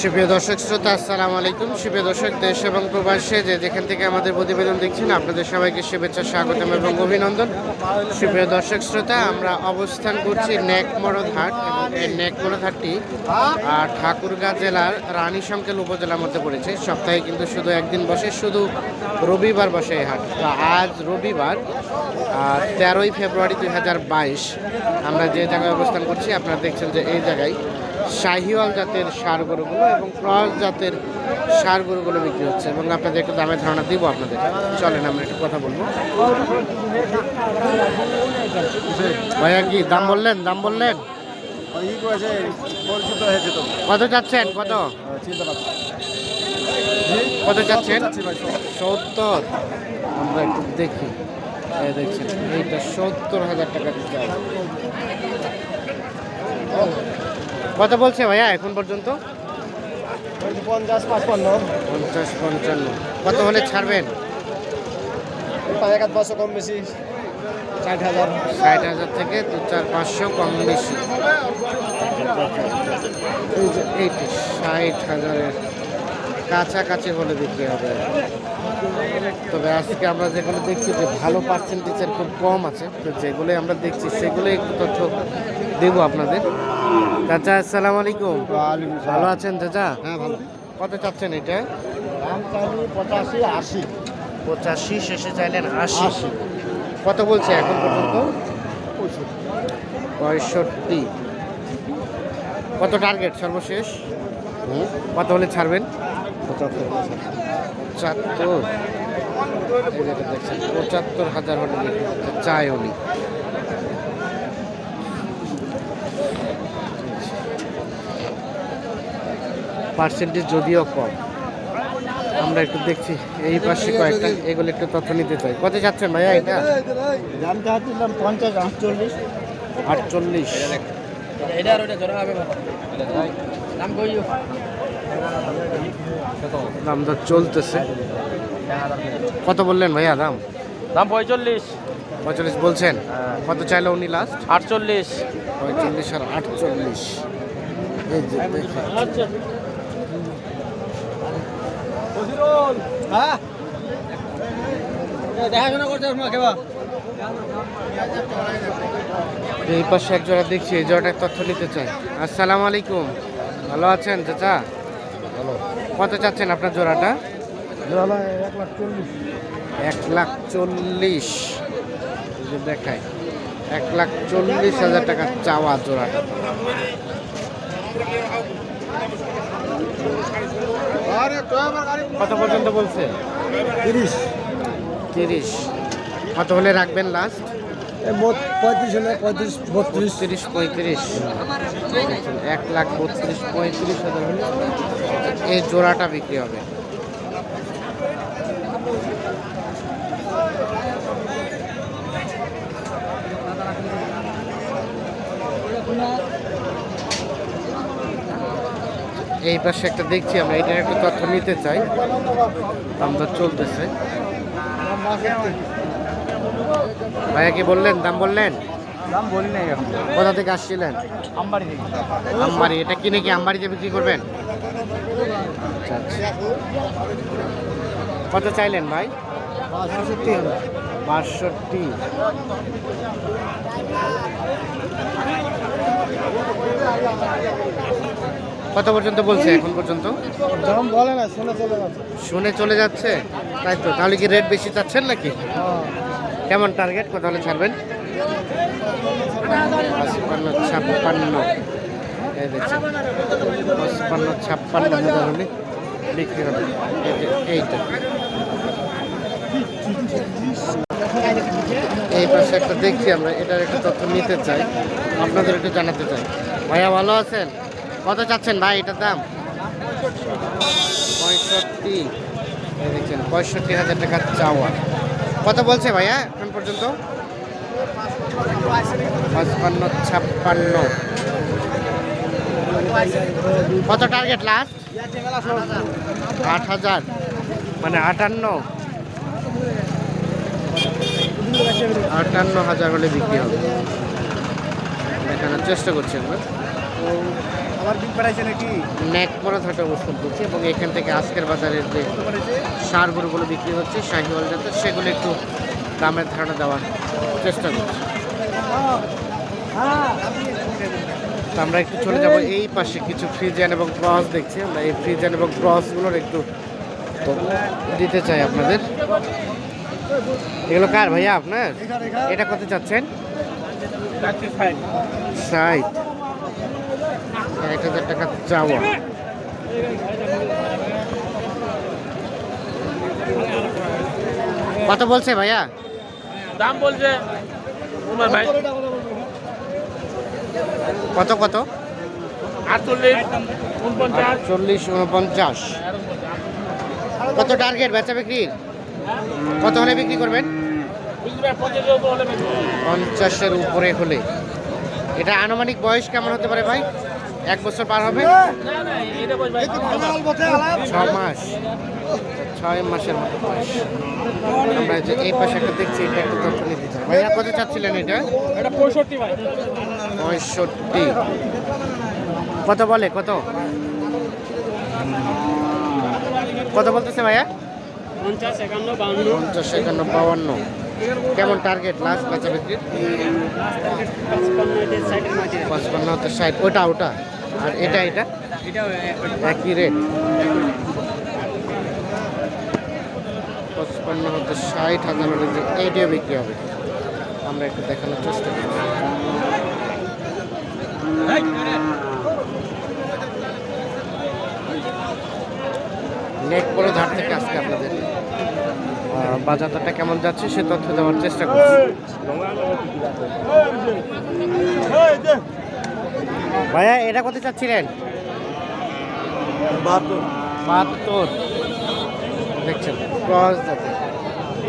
সুপ্রিয় দর্শক শ্রোতা, আসসালামু আলাইকুম। সুপ্রিয় দর্শক, দেশ এবং প্রবাসে যে যেখান থেকে আমাদের প্রতিবেদন দেখছেন, আপনাদের সবাইকে শুভেচ্ছা, স্বাগতম এবং অভিনন্দন। সুপ্রিয় দর্শক শ্রোতা, আমরা অবস্থান করছি নেকমরদ হাট এবং এই নেকমরদ হাটটি ঠাকুরগাঁ জেলার রানী সংকেল উপজেলার মধ্যে পড়েছে। সপ্তাহে কিন্তু শুধু একদিন বসে, শুধু রবিবার বসে এই হাট। তো আজ রবিবার তেরোই ফেব্রুয়ারি দুই হাজার বাইশ। আমরা যে জায়গায় অবস্থান করছি, আপনারা দেখছেন যে এই জায়গায় শাহিওয়াল জাতের সার গরুগুলো এবং ক্রস জাতের সার গরুগুলো বিক্রি হচ্ছে এবং আপনাদের একটু দামের ধারণা দিব আপনাদের। চলেন, আমরা একটু কথা বলব। ভাইয়া কি, দাম বললেন? দাম বললেন? কত চাচ্ছেন? কত? কত চাচ্ছেন? সত্তর। আমরা একটু দেখি। দেখছেন, এইটা সত্তর হাজার টাকা দিতে হবে। কত বলছে ভাইয়া এখন পর্যন্ত? পঞ্চাশ পাঁচপান্ন। পঞ্চাশ পঞ্চান্ন। কত হলে ছাড়বেন? এক পাঁচশো কম বেশি ষাট হাজার। ষাট হাজার থেকে দু চার পাঁচশো কম বেশি। এই এইটি ষাট হাজারের কাছাকাছি হলে বিক্রি হবে। তবে আজকে আমরা যেগুলো দেখছি যে ভালো পার্সেন্টেজের খুব কম আছে তো যেগুলো আমরা দেখছি সেগুলোই একটু তথ্য দেবো আপনাদের। চাচা আসসালামু আলাইকুম। ভালো আছেন চাচা? হ্যাঁ ভালো। কত চাচ্ছেন এটা? দাম চাইলি পঁচাশি আশি। পঁচাশি শেষে চাইলেন আশি। কত বলছে এখন পর্যন্ত? পঁয়ষট্টি। কত টার্গেট সর্বশেষ? কত হলে ছাড়বেন? পঁচাত্তর। পঁচাত্তর। হাজার হলে চাই উনি। পার্সেন্টেজ যদিও কম। আমরা একটু দেখছি এই পাশে কয়েকটা এগুলো একটু তথ্য নিতে চাই। কত যাচ্ছেন ভাইয়া এটা? দাম চাচ্ছিলাম পঞ্চাশ আটচল্লিশ। আটচল্লিশ দাম দর চলতেছে। কত বললেন ভাইয়া দাম? দাম পঁয়তাল্লিশ পঁয়তাল্লিশ বলছেন? কত চাইলো উনি লাস্ট আটচল্লিশ। পঁয়তাল্লিশ আর আটচল্লিশ। হ্যাঁ। দেখাশোনা করতে কেবা এই পাশে এক জোড়া দেখছি এই জোড়াটার তথ্য নিতে চাই। আসসালামু আলাইকুম। ভালো আছেন চাচা? ভালো। কত চাচ্ছেন আপনার জোড়াটা? এক লাখ চল্লিশ। দেখায় এক লাখ চল্লিশ হাজার টাকা চাওয়া জোড়াটা। কত পর্যন্ত বলছে? তিরিশ। তিরিশ। কত হলে রাখবেন লাস্ট পঁয়ত্রিশ হলে পঁয়ত্রিশ বত্রিশ। তিরিশ পঁয়ত্রিশ। এক লাখ বত্রিশ পঁয়ত্রিশ হাজার হলে এই জোড়াটা বিক্রি হবে। এই পাশে একটা দেখছি আমরা এটার একটু তথ্য নিতে চাই। দাম দর চলতেছে। ভাইয়া কি বললেন দাম বললেন? দাম বলি নাই এখন। কোথা থেকে আসছিলেন? আমবাড়ি থেকে। আমবাড়ি এটা কিনে কি আমবাড়িতে বিক্রি করবেন? আচ্ছা, আচ্ছা। কত চাইলেন ভাই? বাষট্টি বাষট্টি। কত পর্যন্ত বলছে এখন পর্যন্ত? দাম বলে না শুনে চলে গেছে শুনে চলে যাচ্ছে? তাই তো তাহলে কি রেট বেশি চাচ্ছেন নাকি? কেমন টার্গেট কত হলে ছাড়বেন? পাঁচপান্ন ছাপ্পান্ন। এই দেখছেন ছাপ্পান্ন হাজার হলে বিক্রি হবে। এইটা। এই পাশে একটা দেখছি আমরা এটার একটা তথ্য নিতে চাই। আপনাদের একটু জানাতে চাই। ভাইয়া ভালো আছেন? কত চাচ্ছেন ভাই এটার দাম? পঁয়ষট্টি। দেখছেন পঁয়ষট্টি হাজার টাকা চাওয়া। কত বলছে ভাইয়া এখন পর্যন্ত? পাঁচপান্ন ছাপ্পান্ন। কত টার্গেট লাস্ট আট হাজার। মানে আটান্ন। আটান্ন হাজার হলে বিক্রি হবে। দেখানোর চেষ্টা করছি আমরা আমার বিল পাঠাইছে নাকি? পরা থাকা অবস্থান করছি এবং এখান থেকে আজকের বাজারের যে সার গরুগুলো বিক্রি হচ্ছে শাহিওয়াল জাতের সেগুলো একটু দামের ধারণা দেওয়ার চেষ্টা করছি। আমরা একটু চলে যাব এই পাশে কিছু ফ্রিজেন এবং ক্রস দেখছি আমরা এই ফ্রিজেন এবং ক্রসগুলোর একটু দিতে চাই আপনাদের। এগুলো কার ভাইয়া আপনার? এটা কত চাচ্ছেন? ষাট। এক হাজার টাকা চাওয়া। কত বলছে ভাইয়া? দাম বলছে। উমার ভাই। কত কত? আটচল্লিশ উনপঞ্চাশ। চল্লিশ উনপঞ্চাশ। কত টার্গেট বেচা বিক্রির কত হলে বিক্রি করবেন? পঞ্চাশের উপরে হলে। এটা আনুমানিক বয়স কেমন হতে পারে ভাই? এক বছর পার হবে? ছ মাস। ছয় মাসের মতো বয়স। আমরা যে এই পাশে একটা দেখছি এটা একটু তথ্য নিতে চাই ভাইয়া কত চাচ্ছিলেন এটা? এটা পঁয়ষট্টি ভাই। পঁয়ষট্টি। কত বলে? কত? কত বলতেছে ভাইয়া? পঞ্চাশ একান্ন বাউন্ন। পঞ্চাশ একান্ন বাউান্ন। কেমন টার্গেট লাস্ট বেচা বিক্রির পঁচপান্ন ষাট। ওটা ওটা? আর এটা এটা? একই রেট পঁচপান্ন হতে ষাট হাজার যে এইটিও বিক্রি হবে। আমরা একটু দেখানোর চেষ্টা করি। নেক পরে ধার থেকে আজকে আপনাদের বাজারটা কেমন যাচ্ছে সে তথ্য দেওয়ার চেষ্টা করছি। ভাইয়া এটা কত চাচ্ছিলেন? বাহাত্তর। দেখছেন ক্রস যাতে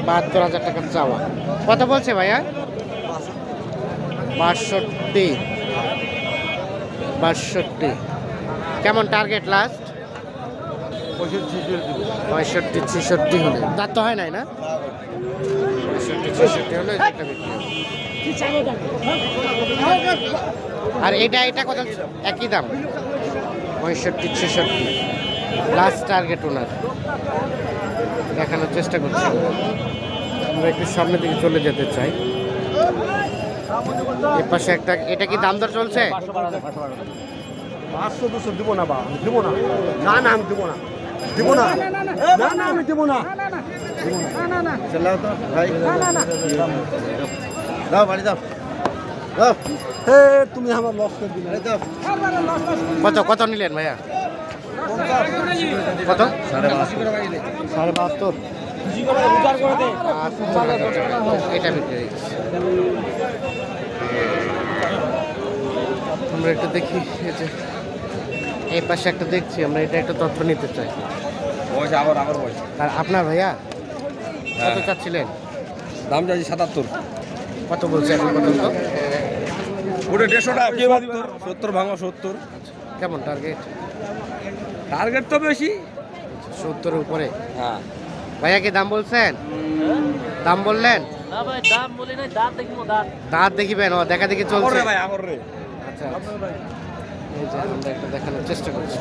বাহাত্তর হাজার টাকা চাওয়া। কত বলছে ভাইয়া? বাষট্টি। বাষট্টি। কেমন টার্গেট লাস্ট পঁয়ষট্টি ছেষট্টি। হলে। তার তো হয় নাই না? পঁয়ষট্টি ছেষট্টি হলে এটা বিক্রি আর এটা এটা কত? একই দাম। পঁয়ষট্টি ছেষট্টি। লাস্ট টার্গেট ওনার। দেখানোর চেষ্টা করছি। আমরা একটু সামনের দিকে চলে যেতে চাই। এর পাশে একটা এটা কি দাম দর চলছে? পাঁচশো দুশো দিব না বা দিব না। না না আমি দিব না। দিব না। না না আমি দিব না। চালাও তো ভাই দাও বাড়ি দাও দাও হে তুমি আমার লস করে দিলে দাও কত কত নিলেন ভাইয়া? কত? সাড়ে সাড়ে বাহাত্তর এটা বিক্রি আমরা একটু দেখি এই পাশে একটা দেখছি আমরা এটা একটা তথ্য নিতে চাই। আর আপনার ভাইয়া? কত হ্যাঁ। চাচ্ছিলেন? দাম যাচ্ছে সাতাত্তর। কত বলছে এখন পর্যন্ত? ওটা দেড়শোটা সত্তর ভাঙা সত্তর। কেমন টার্গেট টার্গেট তো বেশি। সত্তরের উপরে? হ্যাঁ। ভাইয়া কি দাম বলছেন? দাম বললেন? না ভাই দাম বলি নাই দাঁত দেখব দাঁত। দাঁত দেখিবেন ও দেখা দেখি চলছে। ভাই আগর রে। আচ্ছা আচ্ছা। এই যে আমরা একটু দেখানোর চেষ্টা করছি।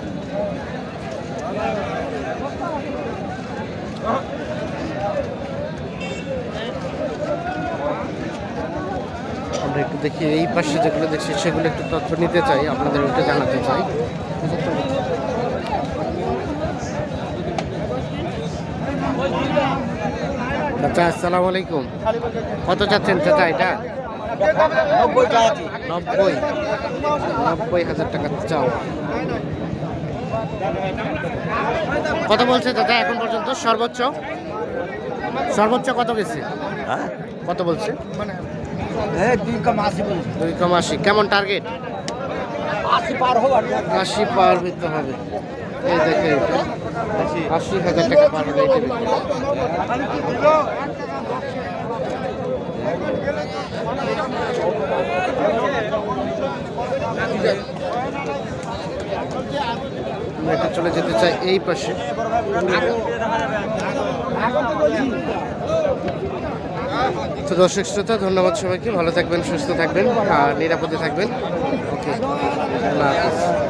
আমরা একটু দেখি, এই পাশে যেগুলো দেখছি, সেগুলো একটু তথ্য নিতে চাই, আপনাদের ওইটা জানাতে চাই। আচ্ছা আসসালামু আলাইকুম। কত চাচ্ছেন চাচা এটা? নব্বই। নব্বই হাজার টাকা চাও। কত বলছে দাদা এখন পর্যন্ত? সর্বোচ্চ? সর্বোচ্চ কত গেছে? কত বলছে? দুই কম আশি বলছি। দুই কম কেমন টার্গেট আশি পার হবার আশি পার হইতে হবে। এই দেখে আশি হাজার টাকা পার হবে। আমরা এটা চলে যেতে চাই এই পাশে। তো দর্শক শ্রোতা, ধন্যবাদ সবাইকে। ভালো থাকবেন, সুস্থ থাকবেন, আর নিরাপদে থাকবেন। ওকে, আল্লাহ হাফিজ।